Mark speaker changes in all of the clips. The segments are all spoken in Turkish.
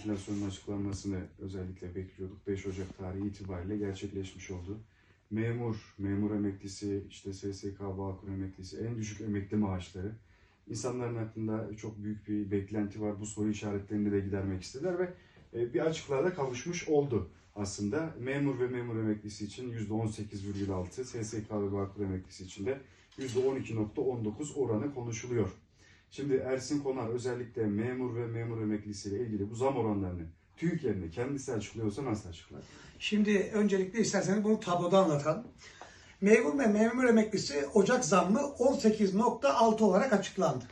Speaker 1: enflasyonun açıklanmasını özellikle bekliyorduk. 5 Ocak tarihi itibariyle gerçekleşmiş oldu. Memur, memur emeklisi, işte SSK, Bağkur emeklisi, en düşük emekli maaşları. İnsanların aklında çok büyük bir beklenti var. Bu soru işaretlerini de gidermek istediler ve e, bir açıklığa da kavuşmuş oldu aslında. Memur ve memur emeklisi için %18,6, SSK ve Bağkur emeklisi için de %12,19 oranı konuşuluyor. Şimdi Ersin Konar özellikle memur ve memur emeklisiyle ilgili bu zam oranlarını TÜİK yerine kendisi açıklıyorsa nasıl açıklar?
Speaker 2: Şimdi öncelikle isterseniz bunu tabloda anlatalım. Memur ve memur emeklisi Ocak zammı 18.6 olarak açıklandı.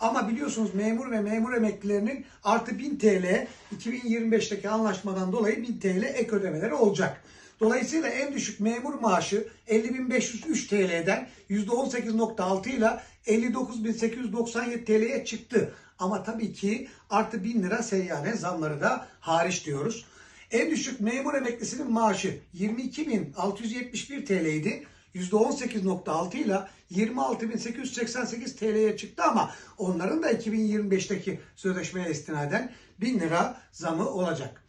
Speaker 2: Ama biliyorsunuz memur ve memur emeklilerinin artı 1000 TL 2025'teki anlaşmadan dolayı 1000 TL ek ödemeleri olacak. Dolayısıyla en düşük memur maaşı 50.503 TL'den %18.6 ile 59.897 TL'ye çıktı. Ama tabii ki artı 1000 lira seyyane zamları da hariç diyoruz. En düşük memur emeklisinin maaşı 22.671 TL idi. %18.6 ile 26.888 TL'ye çıktı ama onların da 2025'teki sözleşmeye istinaden 1000 lira zamı olacak.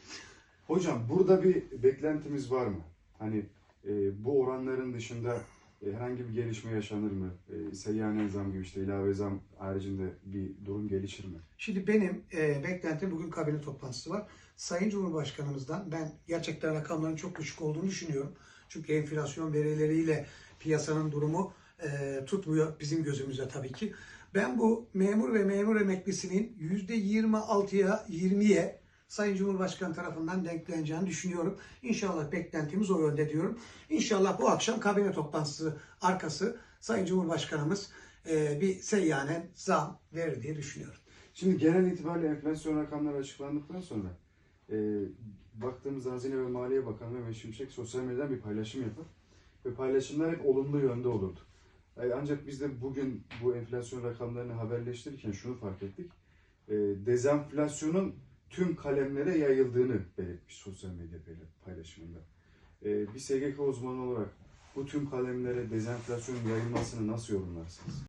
Speaker 1: Hocam burada bir beklentimiz var mı? Hani e, bu oranların dışında e, herhangi bir gelişme yaşanır mı? E, seyyanen zam gibi işte ilave zam haricinde bir durum gelişir mi?
Speaker 2: Şimdi benim e, beklentim bugün kabine toplantısı var. Sayın Cumhurbaşkanımızdan ben gerçekten rakamların çok düşük olduğunu düşünüyorum. Çünkü enflasyon verileriyle piyasanın durumu e, tutmuyor bizim gözümüzde tabii ki. Ben bu memur ve memur emeklisinin %26'ya 20'ye Sayın Cumhurbaşkanı tarafından denkleneceğini düşünüyorum. İnşallah beklentimiz o yönde diyorum. İnşallah bu akşam kabine toplantısı arkası Sayın Cumhurbaşkanımız e, bir seyyanen zam verir diye düşünüyorum.
Speaker 1: Şimdi genel itibariyle enflasyon rakamları açıklandıktan sonra e, baktığımızda Hazine ve Maliye Bakanı Mehmet Şimşek sosyal medyadan bir paylaşım yapar. Ve paylaşımlar hep olumlu yönde olurdu. E, ancak biz de bugün bu enflasyon rakamlarını haberleştirirken şunu fark ettik. E, dezenflasyonun tüm kalemlere yayıldığını belirtmiş sosyal medya paylaşımında. E, bir SGK uzmanı olarak bu tüm kalemlere dezenflasyonun yayılmasını nasıl yorumlarsınız?